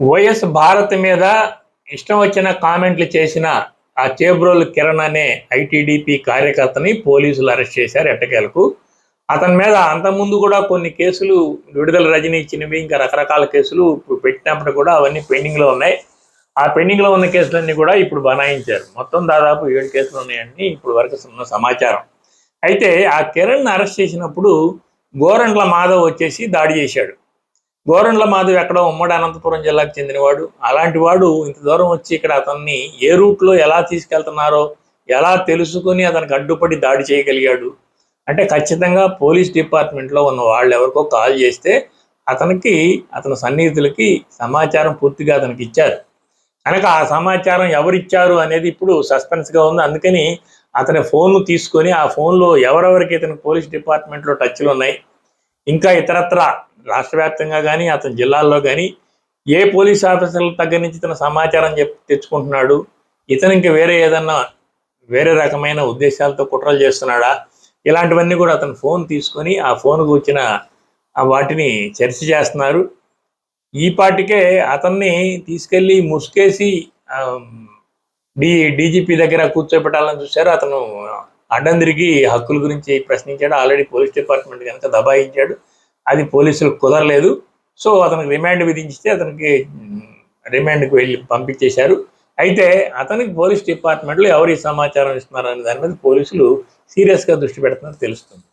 YS Bharat మీద ఇష్టం వచ్చిన కామెంట్లు చేసిన ఆ చేబ్రోలు కిరణ్ అనే ఐటీడీపీ కార్యకర్తని పోలీసులు అరెస్ట్ చేశారు ఎట్టకేలకు. అతని మీద అంతకుముందు కూడా కొన్ని కేసులు విడుదల రజనీ ఇచ్చినవి ఇంకా రకరకాల కేసులు ఇప్పుడు పెట్టినప్పుడు కూడా అవన్నీ పెండింగ్లో ఉన్నాయి. ఆ పెండింగ్లో ఉన్న కేసులన్నీ కూడా ఇప్పుడు బనాయించారు. మొత్తం దాదాపు ఏడు కేసులు ఉన్నాయని ఇప్పుడు వరకు ఉన్న సమాచారం. అయితే ఆ కిరణ్ అరెస్ట్ చేసినప్పుడు గోరంట్ల మాధవ్ వచ్చేసి దాడి చేశాడు. గోరండ్ల మాధవ్ ఎక్కడో ఉమ్మడి అనంతపురం జిల్లాకు చెందినవాడు. అలాంటి వాడు ఇంత దూరం వచ్చి ఇక్కడ అతన్ని ఏ రూట్లో ఎలా తీసుకెళ్తున్నారో ఎలా తెలుసుకొని అతనికి అడ్డుపడి దాడి చేయగలిగాడు. అంటే ఖచ్చితంగా పోలీస్ డిపార్ట్మెంట్లో ఉన్న వాళ్ళు ఎవరికో కాల్ చేస్తే అతనికి అతని సన్నిహితులకి సమాచారం పూర్తిగా అతనికి ఇచ్చారు. కనుక ఆ సమాచారం ఎవరిచ్చారు అనేది ఇప్పుడు సస్పెన్స్గా ఉంది. అందుకని అతని ఫోన్ తీసుకొని ఆ ఫోన్లో ఎవరెవరికి ఇతని పోలీస్ డిపార్ట్మెంట్లో టచ్లు ఉన్నాయి ఇంకా ఇతరత్ర రాష్ట్ర వ్యాప్తంగా కానీ అతని జిల్లాల్లో కానీ ఏ పోలీస్ ఆఫీసర్ల దగ్గర నుంచి ఇతను సమాచారం చెప్ తెచ్చుకుంటున్నాడు ఇతను ఇంకా వేరే ఏదన్నా వేరే రకమైన ఉద్దేశాలతో కుట్రలు చేస్తున్నాడా ఇలాంటివన్నీ కూడా అతను ఫోన్ తీసుకొని ఆ ఫోన్కు వచ్చిన వాటిని చర్చ చేస్తున్నారు. ఈ పాటికే అతన్ని తీసుకెళ్ళి ముసుకేసి డీ డి డీజీపీ దగ్గర కూర్చోబెట్టాలని చూశారు. అతను అడ్డం తిరిగి హక్కుల గురించి ప్రశ్నించాడు. ఆల్రెడీ పోలీస్ డిపార్ట్మెంట్ కనుక దబాయించాడు. అది పోలీసులకు కుదరలేదు. సో అతనికి రిమాండ్ విధించితే అతనికి రిమాండ్కి వెళ్ళి పంపించేశారు. అయితే అతనికి పోలీస్ డిపార్ట్మెంట్లో ఎవరు ఈ సమాచారం ఇస్తున్నారు అనే దాని మీద పోలీసులు సీరియస్గా దృష్టి పెడుతున్నారు తెలుస్తుంది.